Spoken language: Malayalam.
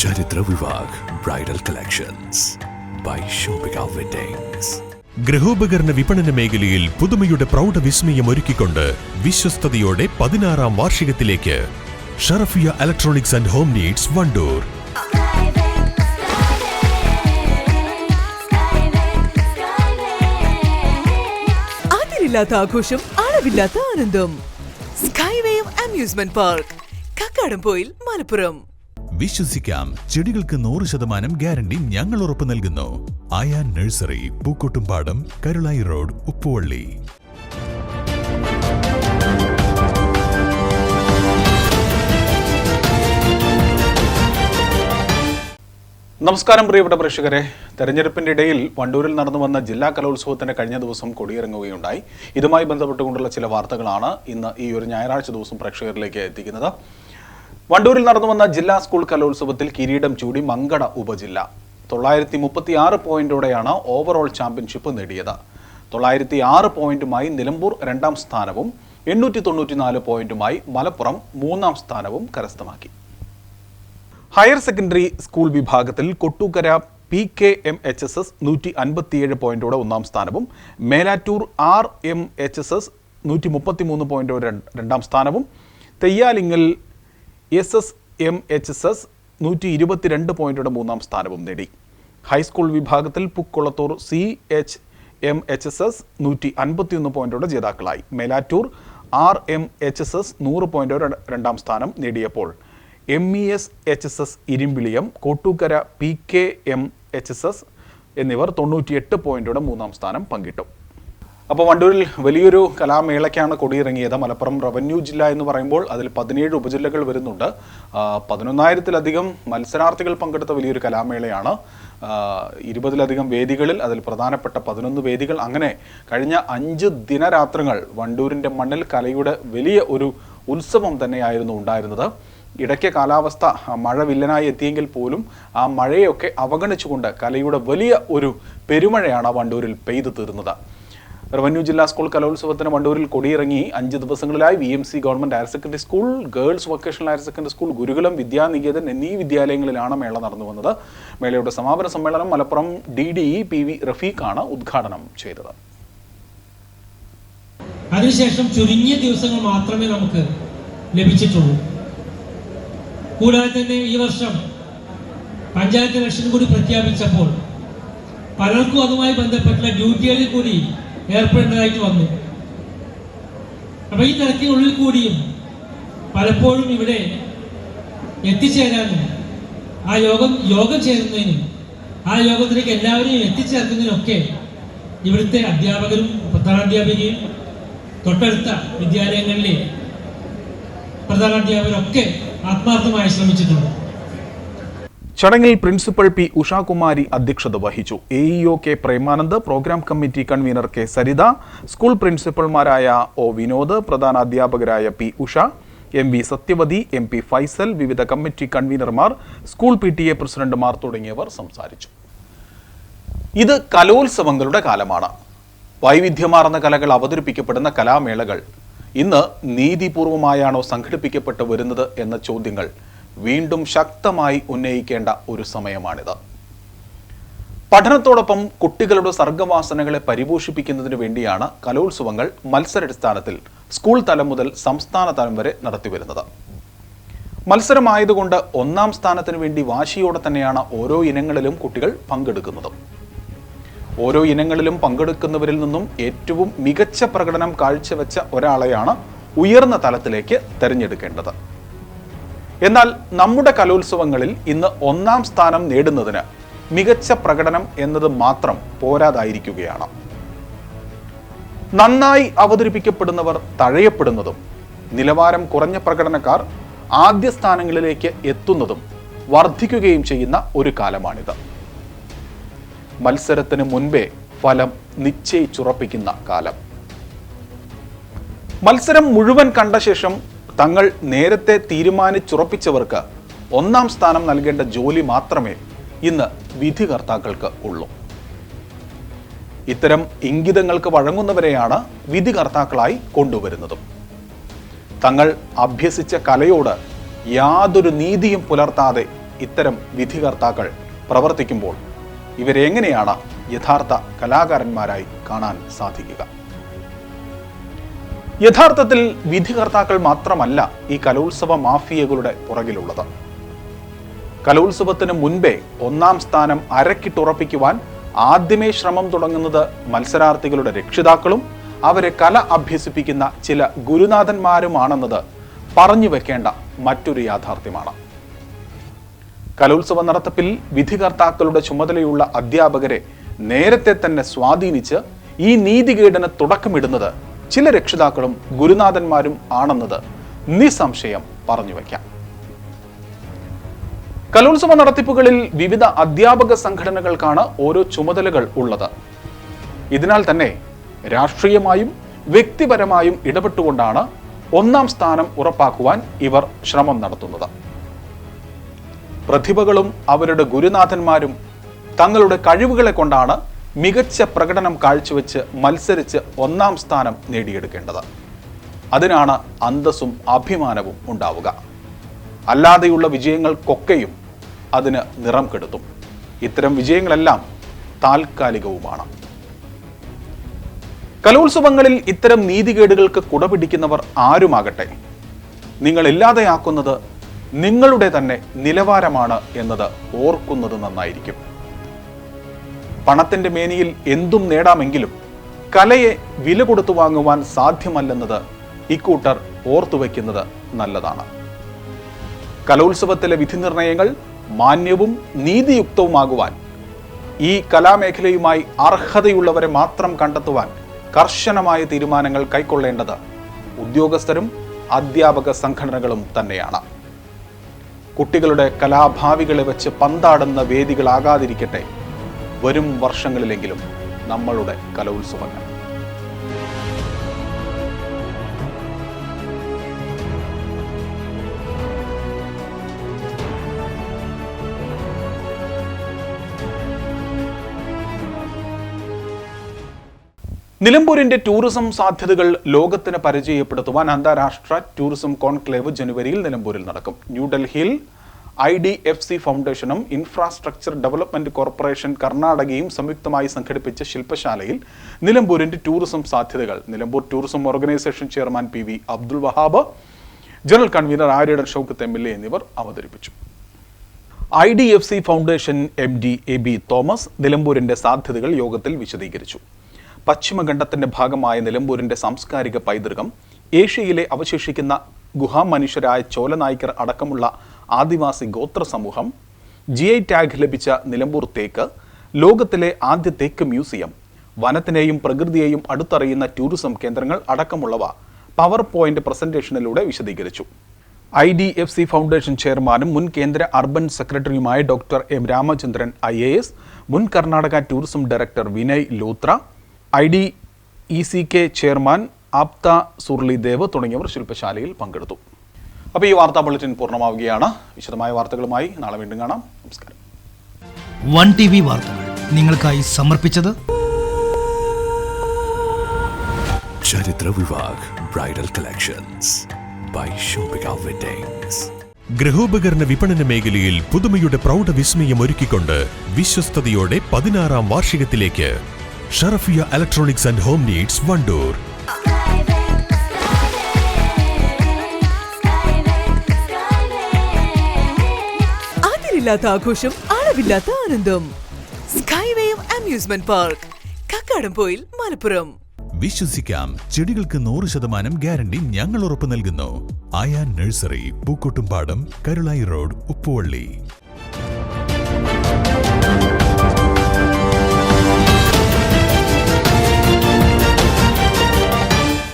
Charithra Vivah bridal collections by Shopika weddings ഗൃഹോപകരണ വിപണന മേഖലയിൽ പുതുമയുടെ പ്രൗഢ വിസ്മയം ഒരുക്കിക്കൊണ്ട് വിശ്വസ്തയോടെ പതിനാറാം വാർഷികത്തിലേക്ക് Sharafiya electronics and home needs Wandoor. അതിരില്ലാത്ത ആഘോഷം അളവില്ലാത്ത ആനന്ദം. Skywave amusement park Kakkadampoyil Malappuram. വിശ്വസിക്കാം. ചെടികൾക്ക് നൂറ് ശതമാനം ഗ്യാരണ്ടി ഞങ്ങൾ ഉറപ്പ് നൽകുന്നു. Ayaan nursery Pookkottumpadam Karulai road Uppuvally. നമസ്കാരം പ്രിയപ്പെട്ട പ്രേക്ഷകരെ. തെരഞ്ഞെടുപ്പിന്റെ ഇടയിൽ വണ്ടൂരിൽ നടന്നു വന്ന ജില്ലാ കലോത്സവത്തിന് കഴിഞ്ഞ ദിവസം കൊടിയിറങ്ങുകയുണ്ടായി. ഇതുമായി ബന്ധപ്പെട്ടുകൊണ്ടുള്ള ചില വാർത്തകളാണ് ഇന്ന് ഈ ഒരു ഞായറാഴ്ച ദിവസം പ്രേക്ഷകരിലേക്ക് എത്തിക്കുന്നത്. വണ്ടൂരിൽ നടന്നു വന്ന ജില്ലാ സ്കൂൾ കലോത്സവത്തിൽ കിരീടം ചൂടി മങ്കട ഉപജില്ല. തൊള്ളായിരത്തി മുപ്പത്തി ആറ് പോയിന്റോടെയാണ് ഓവറോൾ ചാമ്പ്യൻഷിപ്പ് നേടിയത്. തൊള്ളായിരത്തി ആറ് പോയിന്റുമായി നിലമ്പൂർ രണ്ടാം സ്ഥാനവും എണ്ണൂറ്റി തൊണ്ണൂറ്റിനാല് പോയിന്റുമായി മലപ്പുറം മൂന്നാം സ്ഥാനവും കരസ്ഥമാക്കി. ഹയർ സെക്കൻഡറി സ്കൂൾ വിഭാഗത്തിൽ Kottukkara P K M H S S നൂറ്റി അൻപത്തിയേഴ് പോയിന്റോടെ ഒന്നാം സ്ഥാനവും Melattur R M H S S നൂറ്റി മുപ്പത്തി മൂന്ന് പോയിന്റോടെ രണ്ടാം സ്ഥാനവും Theyyalingal S S M H S S നൂറ്റി ഇരുപത്തിരണ്ട് പോയിന്റോടെ മൂന്നാം സ്ഥാനവും നേടി. ഹൈസ്കൂൾ വിഭാഗത്തിൽ Pookkulathur C H M H S S നൂറ്റി അൻപത്തിയൊന്ന് പോയിന്റോടെ ജേതാക്കളായി. Melattur R M H S S നൂറ് പോയിന്റോടെ രണ്ടാം സ്ഥാനം നേടിയപ്പോൾ M E S H S S Irimbiliyam Kottukkara P K M H S S എന്നിവർ തൊണ്ണൂറ്റിയെട്ട് പോയിന്റോടെ മൂന്നാം സ്ഥാനം പങ്കിട്ടു. അപ്പോൾ വണ്ടൂരിൽ വലിയൊരു കലാമേളയ്ക്കാണ് കൊടിയിറങ്ങിയത്. മലപ്പുറം റവന്യൂ ജില്ല എന്ന് പറയുമ്പോൾ അതിൽ പതിനേഴ് ഉപജില്ലകൾ വരുന്നുണ്ട്. പതിനൊന്നായിരത്തിലധികം മത്സരാർത്ഥികൾ പങ്കെടുത്ത വലിയൊരു കലാമേളയാണ്. ഇരുപതിലധികം വേദികളിൽ അതിൽ പ്രധാനപ്പെട്ട പതിനൊന്ന് വേദികൾ. അങ്ങനെ കഴിഞ്ഞ അഞ്ച് ദിനരാത്രങ്ങൾ വണ്ടൂരിന്റെ മണ്ണിൽ കലയുടെ വലിയ ഒരു ഉത്സവം തന്നെയായിരുന്നു ഉണ്ടായിരുന്നത്. ഇടയ്ക്ക് കാലാവസ്ഥ ആ, മഴ വില്ലനായി എത്തിയെങ്കിൽ പോലും ആ മഴയൊക്കെ അവഗണിച്ചുകൊണ്ട് കലയുടെ വലിയ ഒരു പെരുമഴയാണ് വണ്ടൂരിൽ പെയ്തു തീർന്നത്. റവന്യൂ ജില്ലാ സ്കൂൾ കലോത്സവത്തിന് വണ്ടൂരിൽ കൊടിയിറങ്ങി അഞ്ച് ദിവസങ്ങളിലായി V M C government higher secondary school girls vocational higher secondary school Gurukulam Vidyaniketan എന്നീ വിദ്യാലയങ്ങളിലാണ് മേള നടന്നു വന്നത് മേളയുടെ സമാപന സമ്മേളനം Malappuram D D E P V റഫീഖാണ് ഉദ്ഘാടനം ചെയ്തത്. അതിനുശേഷം ചുരുങ്ങിയ ദിവസങ്ങൾ മാത്രമേ നമുക്ക് ലഭിച്ചിട്ടുള്ളൂ. കൂടാതെ തന്നെ ഈ വർഷം പഞ്ചായത്ത് ഇലക്ഷൻ കൂടി പ്രഖ്യാപിച്ചപ്പോൾ പലർക്കും അതുമായി ബന്ധപ്പെട്ടുള്ള ഡ്യൂട്ടികളിൽ കൂടി ഏർപ്പെടേണ്ടതായിട്ട് വന്നു. അപ്പൊ ഈ തിരക്കിനുള്ളിൽ കൂടിയും പലപ്പോഴും ഇവിടെ എത്തിച്ചേരാനും ആ യോഗം യോഗം ചേരുന്നതിനും ആ യോഗത്തിലേക്ക് എല്ലാവരെയും എത്തിച്ചേർക്കുന്നതിനൊക്കെ ഇവിടുത്തെ അധ്യാപകരും പ്രധാനാധ്യാപികയും തൊട്ടടുത്ത വിദ്യാലയങ്ങളിലെ പ്രധാനാധ്യാപകരൊക്കെ ആത്മാർത്ഥമായി ശ്രമിച്ചിട്ടുണ്ട്. ചടങ്ങിൽ പ്രിൻസിപ്പൽ പി ഉഷാകുമാരി അധ്യക്ഷത വഹിച്ചു. A EO K Premanand programme committee convener K Saritha school പ്രിൻസിപ്പൽമാരായ O Vinod പ്രധാന അധ്യാപകരായ P Usha M V Sathyavathi M P Faisal വിവിധ കമ്മിറ്റി കൺവീനർമാർ സ്കൂൾ പി ടി എ പ്രസിഡന്റുമാർ തുടങ്ങിയവർ സംസാരിച്ചു. ഇത് കലോത്സവങ്ങളുടെ കാലമാണ്. വൈവിധ്യമാർന്ന കലകൾ അവതരിപ്പിക്കപ്പെടുന്ന കലാമേളകൾ ഇന്ന് നീതിപൂർവമായാണോ സംഘടിപ്പിക്കപ്പെട്ടു വരുന്നത് എന്ന ചോദ്യങ്ങൾ വീണ്ടും ശക്തമായി ഉന്നയിക്കേണ്ട ഒരു സമയമാണിത്. പഠനത്തോടൊപ്പം കുട്ടികളുടെ സർഗവാസനകളെ പരിപോഷിപ്പിക്കുന്നതിന് വേണ്ടിയാണ് കലോത്സവങ്ങൾ മത്സരാടിസ്ഥാനത്തിൽ സ്കൂൾ തലം മുതൽ സംസ്ഥാന തലം വരെ നടത്തിവരുന്നത് മത്സരമായതുകൊണ്ട് ഒന്നാം സ്ഥാനത്തിന് വേണ്ടി വാശിയോടെ തന്നെയാണ് ഓരോ ഇനങ്ങളിലും കുട്ടികൾ പങ്കെടുക്കുന്നത്. ഓരോ ഇനങ്ങളിലും പങ്കെടുക്കുന്നവരിൽ നിന്നും ഏറ്റവും മികച്ച പ്രകടനം കാഴ്ചവെച്ച ഒരാളെയാണ് ഉയർന്ന തലത്തിലേക്ക് തിരഞ്ഞെടുക്കേണ്ടത്. എന്നാൽ നമ്മുടെ കലോത്സവങ്ങളിൽ ഇന്ന് ഒന്നാം സ്ഥാനം നേടുന്നതിന് മികച്ച പ്രകടനം എന്നത് മാത്രം പോരാതായിരിക്കുകയാണ്. നന്നായി അവതരിപ്പിക്കപ്പെടുന്നവർ തഴയപ്പെടുന്നതും നിലവാരം കുറഞ്ഞ പ്രകടനക്കാർ ആദ്യ സ്ഥാനങ്ങളിലേക്ക് എത്തുന്നതും വർദ്ധിക്കുകയും ചെയ്യുന്ന ഒരു കാലമാണിത്. മത്സരത്തിന് മുൻപേ ഫലം നിശ്ചയിച്ചുറപ്പിക്കുന്ന കാലം. മത്സരം മുഴുവൻ കണ്ട ശേഷം തങ്ങൾ നേരത്തെ തീരുമാനിച്ചുറപ്പിച്ചവർക്ക് ഒന്നാം സ്ഥാനം നൽകേണ്ട ജോലി മാത്രമേ ഇന്ന് വിധികർത്താക്കൾക്ക് ഉള്ളൂ. ഇത്തരം ഇംഗിതങ്ങൾക്ക് വഴങ്ങുന്നവരെയാണ് വിധികർത്താക്കളായി കൊണ്ടുവരുന്നതും. തങ്ങൾ അഭ്യസിച്ച കലയോട് യാതൊരു നീതിയും പുലർത്താതെ ഇത്തരം വിധികർത്താക്കൾ പ്രവർത്തിക്കുമ്പോൾ ഇവരെങ്ങനെയാണ് യഥാർത്ഥ കലാകാരന്മാരായി കാണാൻ സാധിക്കുക? യഥാർത്ഥത്തിൽ വിധികർത്താക്കൾ മാത്രമല്ല ഈ കലോത്സവ മാഫിയകളുടെ പുറകിലുള്ളത്. കലോത്സവത്തിന് മുൻപേ ഒന്നാം സ്ഥാനം അരക്കിട്ടുറപ്പിക്കുവാൻ ആദ്യമേ ശ്രമം തുടങ്ങുന്നത് മത്സരാർത്ഥികളുടെ രക്ഷിതാക്കളും അവരെ കല അഭ്യസിപ്പിക്കുന്ന ചില ഗുരുനാഥന്മാരുമാണെന്നത് പറഞ്ഞു വെക്കേണ്ട മറ്റൊരു യാഥാർത്ഥ്യമാണ്. കലോത്സവ നടത്തിപ്പിൽ വിധികർത്താക്കളുടെ ചുമതലയുള്ള അധ്യാപകരെ നേരത്തെ തന്നെ സ്വാധീനിച്ച് ഈ നീതികേടിന് തുടക്കമിടുന്നത് ചില രക്ഷിതാക്കളും ഗുരുനാഥന്മാരും ആണെന്നത് നിസ്സംശയം പറഞ്ഞു വയ്ക്കാം. കലോത്സവ നടത്തിപ്പുകളിൽ വിവിധ അധ്യാപക സംഘടനകൾക്കാണ് ഓരോ ചുമതലകൾ ഉള്ളത്. ഇതിനാൽ തന്നെ രാഷ്ട്രീയമായും വ്യക്തിപരമായും ഇടപെട്ടുകൊണ്ടാണ് ഒന്നാം സ്ഥാനം ഉറപ്പാക്കുവാൻ ഇവർ ശ്രമം നടത്തുന്നത്. പ്രതിഭകളും അവരുടെ ഗുരുനാഥന്മാരും തങ്ങളുടെ കഴിവുകളെ കൊണ്ടാണ് മികച്ച പ്രകടനം കാഴ്ചവെച്ച് മത്സരിച്ച് ഒന്നാം സ്ഥാനം നേടിയെടുക്കേണ്ടത്. അതിനാണ് അന്തസ്സും അഭിമാനവും ഉണ്ടാവുക. അല്ലാതെയുള്ള വിജയങ്ങൾക്കൊക്കെയും അതിന് നിറം കെടുത്തും. ഇത്തരം വിജയങ്ങളെല്ലാം താൽക്കാലികവുമാണ്. കലോത്സവങ്ങളിൽ ഇത്തരം നീതികേടുകൾക്ക് കുടപിടിക്കുന്നവർ ആരുമാകട്ടെ? നിങ്ങൾ ഇല്ലാതെയാക്കുന്നത് നിങ്ങളുടെ തന്നെ നിലവാരമാണ് എന്നത് ഓർക്കുന്നത് നന്നായിരിക്കും. പണത്തിന്റെ മേനിയിൽ എന്തും നേടാമെങ്കിലും കലയെ വില കൊടുത്തു വാങ്ങുവാൻ സാധ്യമല്ലെന്നത് ഇക്കൂട്ടർ ഓർത്തുവെക്കുന്നത് നല്ലതാണ്. കലോത്സവത്തിലെ വിധി നിർണയങ്ങൾ മാന്യവും നീതിയുക്തവുമാകുവാൻ ഈ കലാമേഖലയുമായി അർഹതയുള്ളവരെ മാത്രം കണ്ടെത്തുവാൻ കർശനമായ തീരുമാനങ്ങൾ കൈക്കൊള്ളേണ്ടത് ഉദ്യോഗസ്ഥരും അധ്യാപക സംഘടനകളും തന്നെയാണ്. കുട്ടികളുടെ കലാഭാവികളെ വെച്ച് പന്താടുന്ന വേദികളാകാതിരിക്കട്ടെ. വരും വർഷങ്ങളിലെങ്കിലും നമ്മളുടെ കലോത്സവങ്ങൾ. നിലമ്പൂരിന്റെ ടൂറിസം സാധ്യതകൾ ലോകത്തിന് പരിചയപ്പെടുത്തുവാൻ അന്താരാഷ്ട്ര ടൂറിസം കോൺക്ലേവ് ജനുവരിയിൽ നിലമ്പൂരിൽ നടക്കും. ന്യൂഡൽഹിയിൽ ഐ ഡി എഫ് സി ഫൗണ്ടേഷനും ഇൻഫ്രാസ്ട്രക്ചർ ഡെവലപ്മെന്റ് കോർപ്പറേഷൻ കർണാടകയും സംയുക്തമായി സംഘടിപ്പിച്ച ശില്പശാലയിൽ നിലമ്പൂരിന്റെ ടൂറിസം സാധ്യതകൾ. Nilambur tourism organisation chairman P V Abdul Wahab general convener Aryadan Shoukath M L A എന്നിവർ അവതരിപ്പിച്ചു. I D F C foundation M D A B Thomas നിലമ്പൂരിന്റെ സാധ്യതകൾ യോഗത്തിൽ വിശദീകരിച്ചു. പശ്ചിമഖണ്ഡത്തിന്റെ ഭാഗമായ നിലമ്പൂരിന്റെ സാംസ്കാരിക പൈതൃകം ഏഷ്യയിലെ അവശേഷിക്കുന്ന ഗുഹാമനുഷ്യരായ ചോലനായ്ക്കർ അടക്കമുള്ള ആദിവാസി ഗോത്ര സമൂഹം ജി ഐ ടാഗ് ലഭിച്ച നിലമ്പൂർ തേക്ക് ലോകത്തിലെ ആദ്യ തേക്ക് മ്യൂസിയം വനത്തിനെയും പ്രകൃതിയെയും അടുത്തറിയുന്ന ടൂറിസം കേന്ദ്രങ്ങൾ അടക്കമുള്ളവ പവർ പോയിന്റ് പ്രസന്റേഷനിലൂടെ വിശദീകരിച്ചു. I D F C foundation ചെയർമാനും മുൻ കേന്ദ്ര അർബൻ സെക്രട്ടറിയുമായ doctor M Ramachandran I A S മുൻ Karnataka tourism director Vinay Luthra I D E C K chairman Aptha Surli Dev തുടങ്ങിയവർ ശില്പശാലയിൽ പങ്കെടുത്തു. അപ്പോൾ ഈ വാർത്താ ബുള്ളറ്റിൻ പൂർണമാവുകയാണ്. വിശദമായ വാർത്തകളുമായി നാളെ വീണ്ടും കാണാം. നമസ്കാരം. വൺ ടി വി വാർത്തകൾ നിങ്ങൾക്കായി സമർപ്പിച്ചത് Charithra Vivah bridal collections by Shopika weddings. ഗൃഹോപകരണ വിപണന മേഖലയിൽ പുതുമയുടെ പ്രൗഢ വിസ്മയം ഒരുക്കിക്കൊണ്ട് വിശ്വസ്തയോടെ പതിനാറാം വാർഷികത്തിലേക്ക്. Sharafiya electronics and home needs Wandoor. അതിരില്ലാത്ത ആഘോഷം അളവില്ലാത്ത ആനന്ദം. Skywave amusement park Kakkadampoyil Malappuram. വിശ്വസിക്കാം ചെടികൾക്ക് നൂറ് ശതമാനം ഗ്യാരണ്ടി ഞങ്ങൾ ഉറപ്പു നൽകുന്നു. Ayaan nursery Pookkottumpadam Karulai road Uppuvally.